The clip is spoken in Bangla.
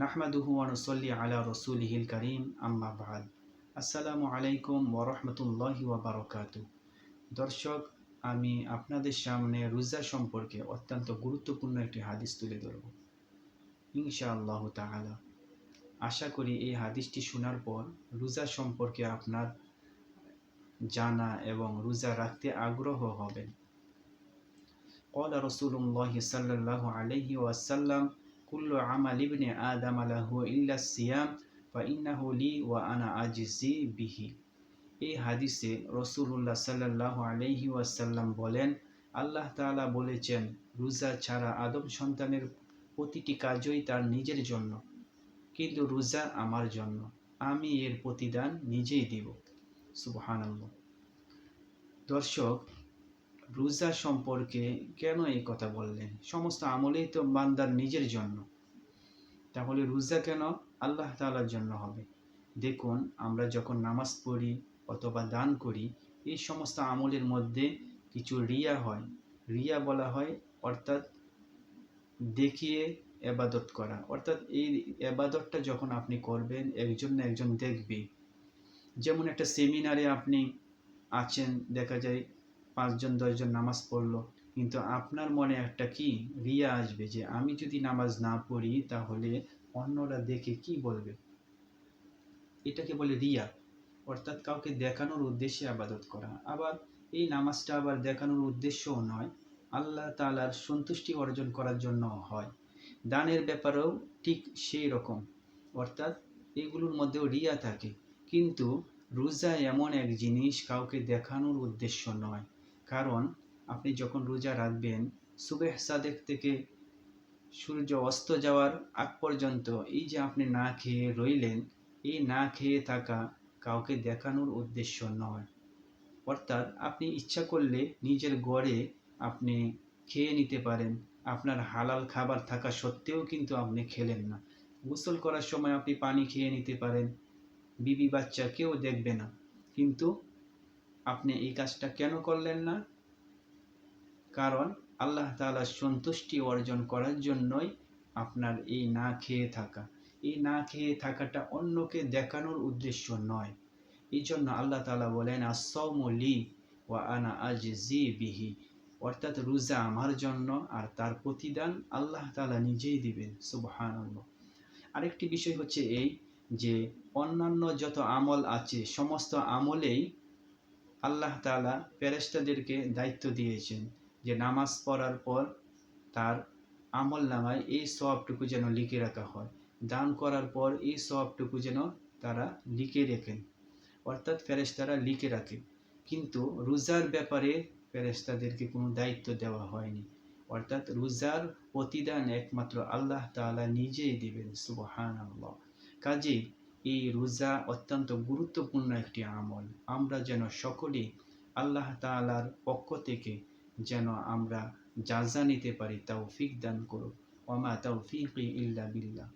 নাহমাদুহু ওয়ানুসল্লি আলা রসুলিহিল করিম আম্মা বাদ আসসালামু আলাইকুম ওরহমতুল্লাহি ওবরকাতু দর্শক আমি আপনাদের সামনে রোজা সম্পর্কে অত্যন্ত গুরুত্বপূর্ণ একটি হাদিস তুলে ধরব ইনশাআল্লাহ তাআলা আশা করি এই হাদিসটি শোনার পর রোজা সম্পর্কে আপনার জানা এবং রোজা রাখতে আগ্রহ হবেন قال رسول الله صلى الله عليه وسلم এই হাদিসে রসুল্লাহ সাল্লাহ আলহি ওয়াসাল্লাম বলেন, আল্লাহ তালা বলেছেন, রোজা ছাড়া আদম সন্তানের প্রতিটি কাজই তার নিজের জন্য, কিন্তু রোজা আমার জন্য, আমি এর প্রতিদান নিজেই দিব। শুভানন্দ দর্শক রোজা সম্পর্কে কেন এই কথা বললেন? সমস্ত আমলেই তো বান্দার নিজের জন্য। তাহলে রোজা কেন আল্লাহ তাআলার জন্য হবে? দেখুন, আমরা যখন নামাজ পড়ি অথবা দান করি, এই সমস্ত আমলের মধ্যে কিছু রিয়া হয়। রিয়া বলা হয় অর্থাৎ দেখিয়ে এবাদত করা। অর্থাৎ এই এবাদতটা যখন আপনি করবেন, একজন না একজন দেখবে। যেমন একটা সেমিনারে আপনি আছেন, দেখা যায় পাঁচজন, দশজন নামাজ পড়ল। কিন্তু আপনার মনে একটা কি রিয়া আসবে যে, আমি যদি নামাজ না পড়ি তাহলে অন্যরা দেখে কি বলবে? এটাকে বলে রিয়া। অর্থাৎ কাউকে দেখানোর উদ্দেশ্যে আবাদত করা। আবার এই নামাজটা আবার দেখানোর উদ্দেশ্যও নয়, আল্লাহ তালার সন্তুষ্টি অর্জন করার জন্য হয়। দানের ব্যাপারেও ঠিক সেই রকম। অর্থাৎ এগুলোর মধ্যেও রিয়া থাকে। কিন্তু রোজা এমন এক জিনিস কাউকে দেখানোর উদ্দেশ্য নয়। কারণ আপনি যখন রোজা রাখবেন, সুবেহ সাদেক থেকে সূর্য অস্ত যাওয়ার আগ পর্যন্ত এই যে আপনি না খেয়ে রইলেন, এই না খেয়ে থাকা কাউকে দেখানোর উদ্দেশ্য নয়। অর্থাৎ আপনি ইচ্ছা করলে নিজের গড়ে আপনি খেয়ে নিতে পারেন। আপনার হালাল খাবার থাকা সত্ত্বেও কিন্তু আপনি খেলেন না। গোসল করার সময় আপনি পানি খেয়ে নিতে পারেন। বিবি বাচ্চা কেউ দেখবে না। কিন্তু আপনি এই কাজটা কেন করলেন না? কারণ আল্লাহ তালার সন্তুষ্টি অর্জন করার জন্যই আপনার এই না খেয়ে থাকা। এই না খেয়ে থাকাটা অন্যকে দেখানোর উদ্দেশ্য নয়। এই জন্য আল্লাহ তালা বলেন আসৌমলি ওয়া আনা আজ জি বিহি। অর্থাৎ রোজা আমার জন্য আর তার প্রতিদান আল্লাহ তালা নিজেই দিবেন সুবহান আরেকটি বিষয় হচ্ছে এই যে, অন্যান্য যত আমল আছে, সমস্ত আমলেই আল্লাহ তালা ফেরেস্তাদেরকে দায়িত্ব দিয়েছেন যে নামাজ পড়ার পর তার আমল নামায় এই সবটুকু যেন লিখে রাখা হয়। দান করার পর এই সবটুকু যেন তারা লিখে রেখেন। অর্থাৎ ফেরেস্তারা লিখে রাখে। কিন্তু রোজার ব্যাপারে ফেরেস্তাদেরকে কোনো দায়িত্ব দেওয়া হয়নি। অর্থাৎ রোজার প্রতিদান একমাত্র আল্লাহ তালা নিজেই দিবেন সুবহান আল্লাহ কাজেই এই রোজা অত্যন্ত গুরুত্বপূর্ণ একটি আমল। আমরা যেন সকলেই আল্লাহ তালার পক্ষ থেকে যেন আমরা যা যা নিতে পারি তাও ফিক দান করুক। অমা তাও ফিক ইল্লা বিল্লাহ।